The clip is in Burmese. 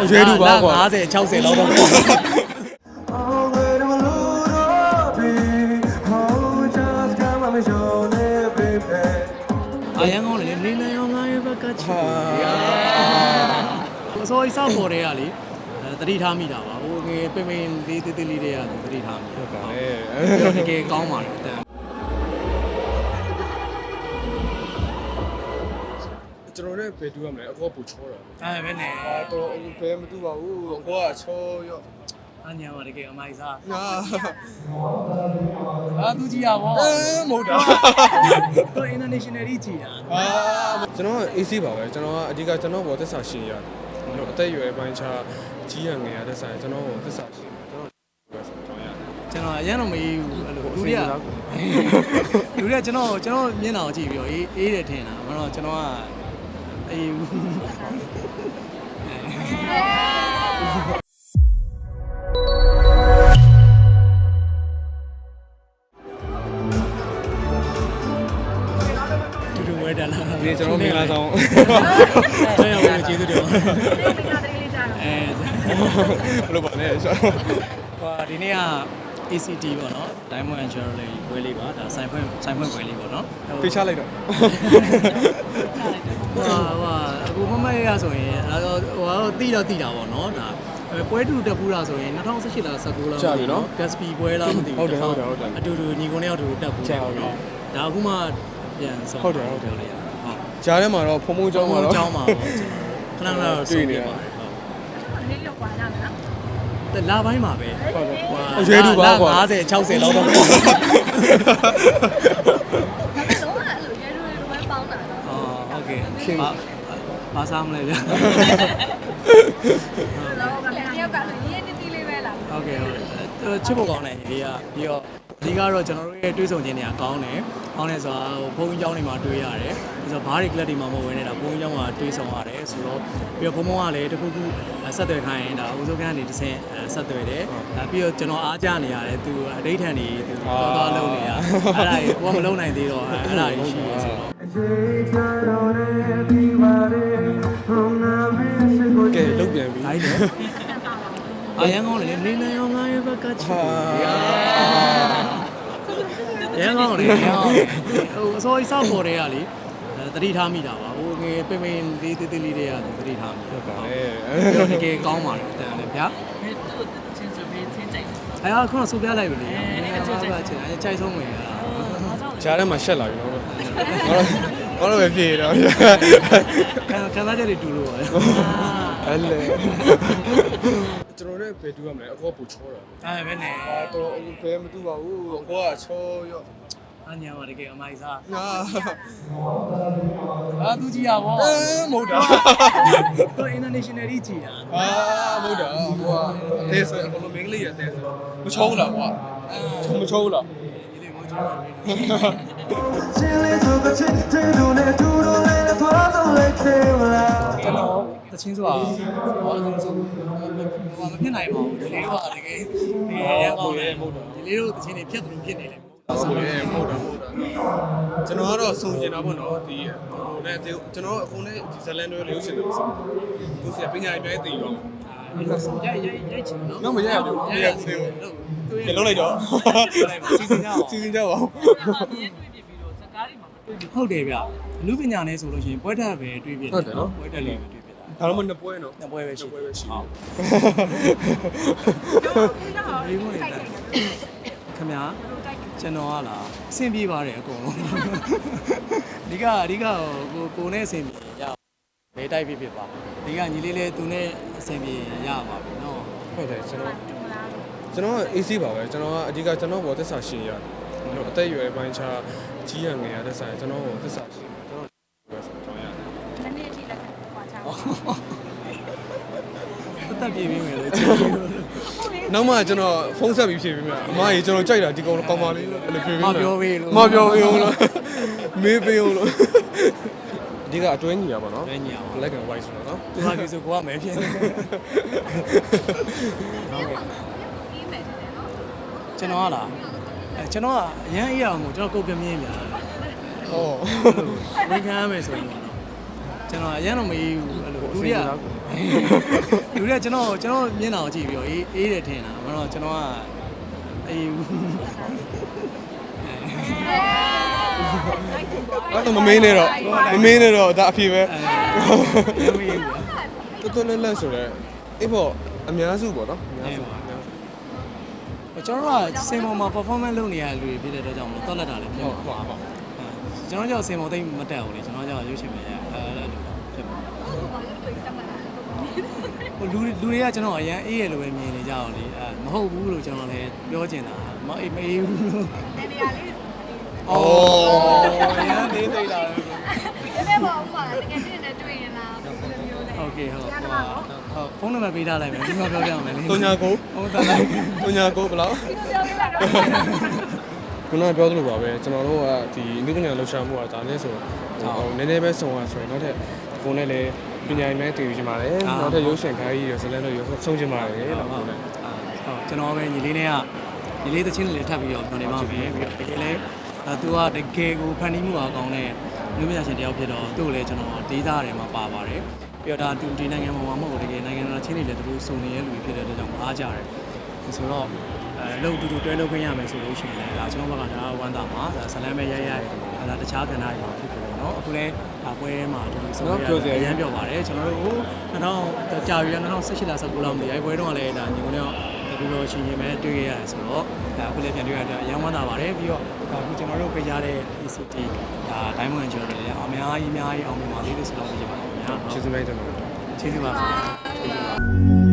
အရွယ်တူပါကွာ50 60လောက်တော့အရန်ကောင်းတယ်လေနေနေအောင်ငါရဲ့ဘက်ကချီအစိုးရစောက်ပေါ်တဲ့ကလေအဲတတိထားမိတာပါဟိုငယ်ပင်ပင်လေးတေးသေးလေးတွေကတတိထားမိဟုတ်ကဲ့အဲတကယ်ကောင်းပါတယ် ကျွန်တော်လည်းဘယ်တူရမလဲအကောပူချောတာအဲပဲနဲ့အာတော့ဘယ်မတူပါဘူးအကောကချောရော့အညာပါတကယ်အမိုက်စားငါအာသူကြီးရပါအဲမဟုတ်တာတော့ international ကြီးကြည်တာအာကျွန်တော်က AC ပါပဲကျွန်တော်ကအဓိကကျွန်တော်ဘောသက်စာရှင်ရတယ်ကျွန်တော်အသက်အရွယ်ပိုင်းခြားကြီးရငယ်ရတဲ့ဆိုင်ကျွန်တော်ဘောသက်စာရှင်ကျွန်တော်ကျွန်တော်ရတယ်ကျွန်တော်အရင်တော့မအေးဘူးအဲ့လိုလူတွေကလူတွေကကျွန်တော်ကျွန်တော်မျက်နှာကိုကြည့်ပြီးတော့အေးအေးတယ်ထင်တာမတော့ကျွန်တော်က အေးဘူးတူတူဝဲတယ်လားဒီကျွန်တော်မင်္ဂလာဆောင်ဆက်ရအောင်ကျေးဇူးတင်ပါတယ်အဲဘယ်လိုပါလဲဆိုဟိုဒီနေ့က ACT ပေါ့နော် Diamond and Jewelry ပွဲလေးပါဒါဆိုင်ဖွင့်ဆိုင်ဖွင့်ပွဲလေးပေါ့နော် ပေးချလိုက်တော့ ဟိုဟာအခုမမရရဆိုရင်အဲတော့ဟိုကတော့တိတော့တိတာပေါ့နော်ဒါအဲပွဲတူတက်ပူးတာဆိုရင်2018လား19လား ကြာပြီနော် Gatsby ပွဲလားမသိဘူး ဟုတ်တယ်ဟုတ်တယ်ဟုတ်တယ် အတူတူညီကုန်းနဲ့အတူတူတက်ပူး ကြာပြီ နော်ဒါအခုမှပြန်ဆုံး ဟုတ်တယ်ဟုတ်တယ် ပြောလိုက်ရဟုတ် ကြားထဲမှာတော့ဖုံဖုံเจ้าမှာတော့ ကျောင်းမှာပေါ့ကျွန်တော်ခဏခဏတော့ဆုံးနေပါတယ်ဟုတ်လာပိုင်းမှာပဲ ဟုတ်တယ်ဟိုအရွယ်တူပါကွာ50 60လောက်တော့အော်ဟုတ်ကဲ့ဘာဘာစားမလဲဗျာဟုတ်ကဲ့ဟုတ်တယ်ချစ်ဖို့ကောင်းတယ်ညီလေးကပြီးတော့ ဒီကတော့ကျွန်တော်တို့ရဲ့တွေးဆုံခြင်းတွေကကောင်းတယ်ကောင်းတယ်ဆိုတာဟိုဘုန်းကြီးကျောင်းတွေမှာတွေးရတယ်ပြီးတော့ဘားတွေကလပ်တွေမှာမဝင်နေတာဘုန်းကြီးကျောင်းမှာတွေးဆုံရတယ်ဆိုတော့ပြီးတော့ဘုံဘုံကလည်းတခုခုဆက်သွယ်ခိုင်းရင်ဒါဦးစိုးကန်းနေတစ်ဆင့်ဆက်သွယ်တယ်ပြီးတော့ကျွန်တော်အားကြနေရတယ်သူအဋိဌာန်တွေသူတော်တော်လုံးနေရအဲ့ဒါကြီးကိုကမလုံးနိုင်သေးတော့အဲ့ဒါကြီးရှိရဆိုတော့ကဲလုတ်ပြန်ပြီတိုင်းတယ်အရန်ကောင်းတယ်နေနေအောင်ငါရဲ့ဘက်ကချီ ရန်ကောင်းတယ်ရန်ကောင်းတယ်ဟိုအစိုးရစောက်ပေါ်တဲ့ကလေတတိထားမိတာပါဟိုငယ်ပင်ပင်လေးတေးသေးလေးတွေကတတိထားမိဟုတ်ကဲ့အဲတကယ်ကောင်းပါတယ်အတန်လည်းဗျာအဲအခုတော့စူပြလိုက်ပြီလေအဲကျကျချင်အဲကြိုက်ဆုံးဝင်ရတာကြားထဲမှာရှက်လာပြီနော်ငါတို့ငါတို့ပဲပြေတော့ခံခံစားချက်တွေတူလို့ပါလေအဲ့လေ ကျွန်တော်လည်းဘယ်တူရမလဲအကောပူချောတာအဲပဲနဲ့အာတော့ဘယ်မတူပါဘူးအကောကချောရော့အညာပါတကယ်အမိုက်စားငါအာသူကြီးရပါအဲမဟုတ်တာတော့ international ကြီးကြည်တာအာမဟုတ်တာကွာတဲဆိုအကုန်လုံးမင်းကလေးရတဲဆိုမချောဘူးလားကွာမချောဘူးလားဒီလေးမောချောပါပြီ တော်တချင်းဆိုတာဟောဆုံးဆုံးဟိုမဖြစ်နိုင်ပါဘူးဒီလေးကတကယ်တကယ်ရကောင်းတယ်မဟုတ်တော့ဒီလေးတို့တချင်းတွေဖြတ်သူဖြစ်နေတယ်ဆိုရဲမဟုတ်တာမဟုတ်တာကျွန်တော်ကတော့စုံကျင်တာပေါ့နော်ဒီဟိုနဲ့ကျွန်တော်အခုနဲ့ဒီဇလန်တွေလို့ရှင်လို့ဆိုသူစီပညာရေးတိုင်းသိရောအဲ့ဒါဆိုရိုက်ရိုက်ရိုက်ချင်နော်တော့မရရဘူးမရဘူးလို့ကြလုံးလိုက်တော့စီစဉ်ကြအောင်စီစဉ်ကြပါဦးဟုတ်တယ်ဗျအမှုပညာနဲ့ဆိုလို့ရှိရင်ပွဲတက်ပဲတွေးပြတယ်ပွဲတက်လေးပဲတွေးပြတာ ဒါတော့မနှစ်ပွဲနော်နှစ်ပွဲပဲရှိပွဲပဲရှိဟုတ်ဒီမို့နေတာခင်ဗျာကျွန်တော်ကလားအဆင်ပြေပါတယ်အကုန်လုံးအဓိကအဓိကကိုကိုနဲ့အဆင်ပြေရဘယ်တိုက်ဖြစ်ဖြစ်ပါအဓိကညီလေးလေးသူနဲ့အဆင်ပြေရပါပြီနော်ဟုတ်တယ်ကျွန်တော်ကျွန်တော်က AC ပါပဲကျွန်တော်ကအဓိကကျွန်တော်ဘောသက်စာရှင်ရတယ်ကျွန်တော်အသက်အရွယ်ပိုင်းခြားကြီးရငယ်ရတဲ့ဆိုင်ကျွန်တော်ဘောသက်စာရှင်ကျွန်တော်ပဲဆိုတော့ရတယ် တက်တက်ပြေးပြီးမယ်လို့ချင်တယ်နောက်မှကျွန်တော်ဖုန်းဆက်ပြီးဖြေပေးမယ်အမကြီးကျွန်တော်ကြိုက်တာဒီကောင်ကောင်းပါလေးလို့အဲ့လိုဖြေပေးမမယ်ပြောပေးလို့မပြောပေးဘူးလို့မေးပေးဦးလို့ဒီကအတွင်းကြီးရပါတော့ပဲညီအောင် black and white ဆိုတော့နော်သူဟာပြီဆိုကိုကမယ်ဖြစ်နေကျွန်တော်ကလားအဲကျွန်တော်ကအရန်အေးအောင်မို့ကျွန်တော်ကုတ်ပြင်းပြင်းညာဟောဝင်ခံရမယ်ဆိုရင် ကျွန်တော်အရင်တော့မအေးဘူးအဲ့လိုလူတွေကလူတွေကကျွန်တော်ကျွန်တော်မျက်နှာကိုကြည့်ပြီးတော့အေးအေးတယ်ထင်တာမတော့ကျွန်တော်ကအေးဘူးအဲ့တော့မမင်းနဲ့တော့မမင်းနဲ့တော့ဒါအဖြစ်ပဲအဲမအေးဘူးတော်တော်လက်လက်ဆိုတော့အေးပေါ့အများစုပေါ့နော်အများစုအများစုကျွန်တော်ကစင်ပေါ်မှာ performance လုပ်နေရတဲ့လူတွေဖြစ်တဲ့အတွက်ကြောင့်မလို့တော်လက်တာလည်းဖြစ်ဟုတ်မှာဟုတ်ဟုတ် ကျွန်တော်ကြောင့်စင်ပေါ်သိမ့်မတက်ဘူးလေကျွန်တော်ကြောင့်ရုပ်ရှင်ပဲအဲအဲ့လိုဖြစ်မှာဟိုလူလူတွေကကျွန်တော်အရန်အေးရလို့ပဲမြင်နေကြအောင်လေအဲမဟုတ်ဘူးလို့ကျွန်တော်လည်းပြောချင်တာမအေးမအေးဘူးလို့ နေရာလေး အော်အရန်သေးသေးတာ ဒီနေ့ပေါ့ဥမာတကယ်ချင်းနဲ့တွေ့ရင်လားဘယ်လိုမျိုးလဲ โอเคဟုတ်ဟုတ်ဟုတ်ဖုန်းနံပါတ်ပေးထားလိုက်မယ်ဒီမှာပြောပြအောင်မယ်လေ တုံညာကို ဟုတ်တယ်လား တုံညာကိုဘယ်လောက် ပြောပြလိုက်တော့ ခုနကပြောသလိုပါပဲကျွန်တော်တို့ကဒီနုပညာလှူရှာမှုကဒါနဲ့ဆိုဟိုနည်းနည်းပဲစုံရဆိုရင်နောက်ထပ်ကိုနဲ့လည်းပညာရေးမဲ့တည်ယူချင်ပါတယ်နောက်ထပ်ရုပ်ရှင်ခိုင်းကြီးရဇလန်တို့ရဆုံးချင်ပါတယ်လို့ပြောတယ်ဟုတ်ကျွန်တော်ပဲညီလေးနဲ့ကညီလေးသချင်းလေးထပ်ပြီးတော့ပြောနေပါမယ်ပြီးတော့တကယ်လဲအဲသူကတကယ်ကိုဖန်တီးမှုအကောင်းတဲ့လူပညာရှင်တယောက်ဖြစ်တော့သူ့ကိုလည်းကျွန်တော်ဒေသထဲမှာပါပါတယ်ပြီးတော့ဒါသူဒီနိုင်ငံမှာမဟုတ်ဘူးတကယ်နိုင်ငံတော်ချင်းတွေလည်းသူတို့စုံနေတဲ့လူတွေဖြစ်တဲ့အတွက်ကြောင့်အားကြတယ်ဆိုတော့ အဲလို့တူတူတွဲလုပ်ခွင့်ရမယ်ဆိုလို့ရှိရင်လည်းဒါကျွန်တော်ဘက်ကဒါဝမ်းသာမှာဒါဇလန်းပဲရိုက်ရိုက်ဒါတခြားကဏ္ဍတွေမှာဖြစ်တယ်ပေါ့နော်အခုလဲဒါပွဲမှာကျွန်တော်ဆုံးရအရန်ပြောပါတယ်ကျွန်တော်တို့ဟို2000ကြာပြီ2018လ19လောက်မသိအဲပွဲတော့လည်းဒါညီကိုလည်းပြီးတော့ရှင်ရင်ပဲတွေ့ရရတယ်ဆိုတော့ဒါအခုလည်းပြန်တွေ့ရတော့အရန်ဝမ်းသာပါတယ်ပြီးတော့ဒါအခုကျွန်တော်တို့ပေးရတဲ့ ECT ဒါ Diamond Journal လည်းအများကြီးအများကြီးအောင်မြင်ပါသေးတယ်ဆိုတော့ပြောချင်ပါတယ်ခင်ဗျာကျေးဇူးပဲတင်ပါတယ်ကျေးဇူးပါခင်ဗျာကျေးဇူးပါ